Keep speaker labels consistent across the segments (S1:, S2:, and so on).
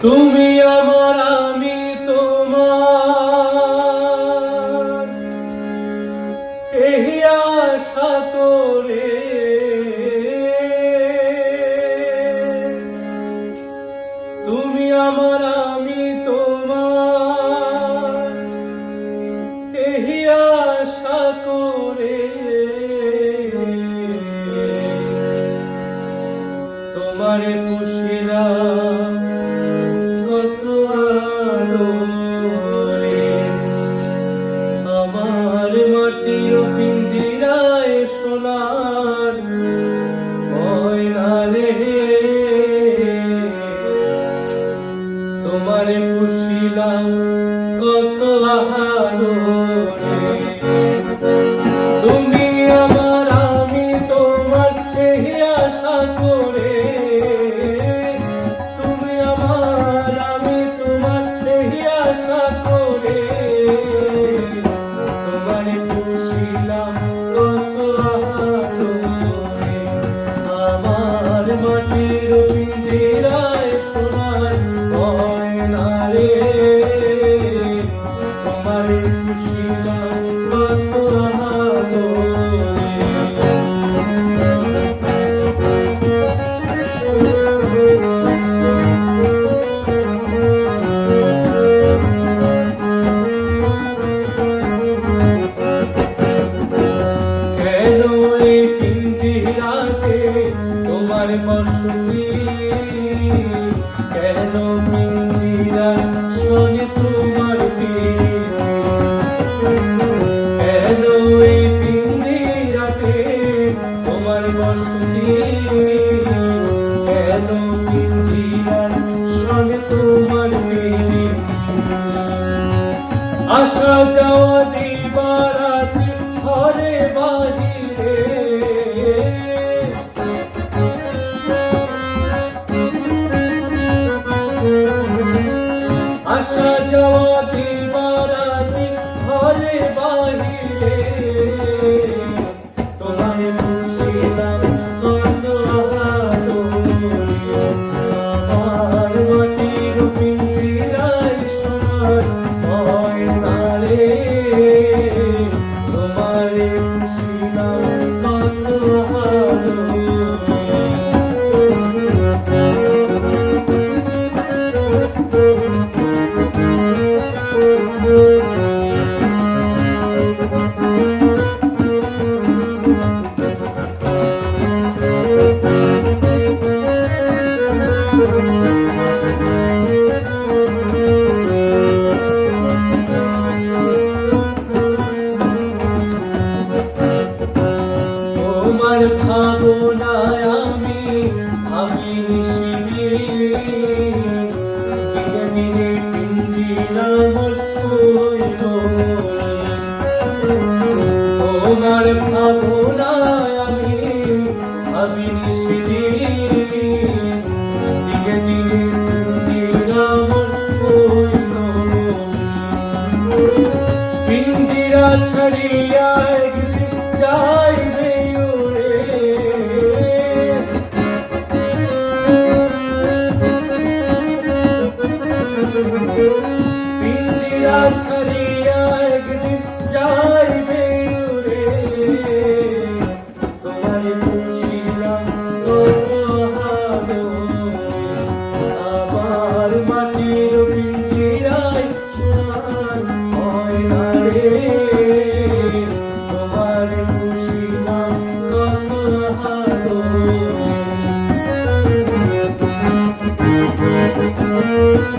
S1: তুমি আমার আমি তোমার। এই আশা করে। তুমি আমার মাটি ও পিঞ্জিরায় সোনার ময়না রে তোমারে পুষিলাম কত আহা আসা যাওয়া দিবারাতি ঘরে বাহিরে আসা যাওয়া দিন আসি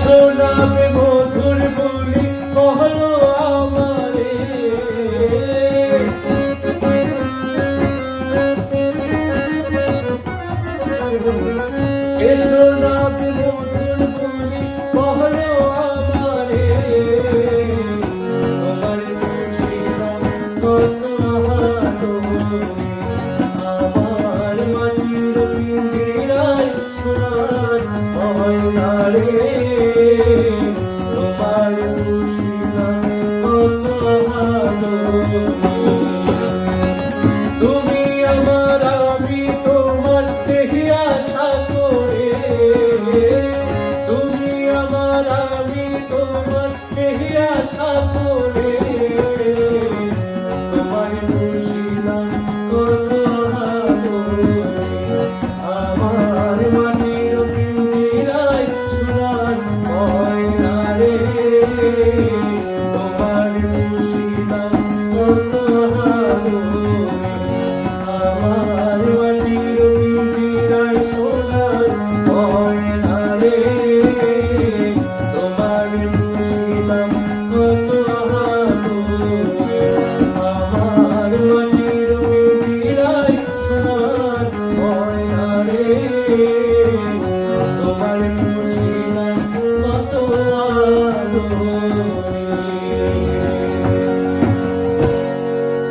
S1: শোনাবে মধুর বলি কহল আমারে। এ শোনাবে মধুর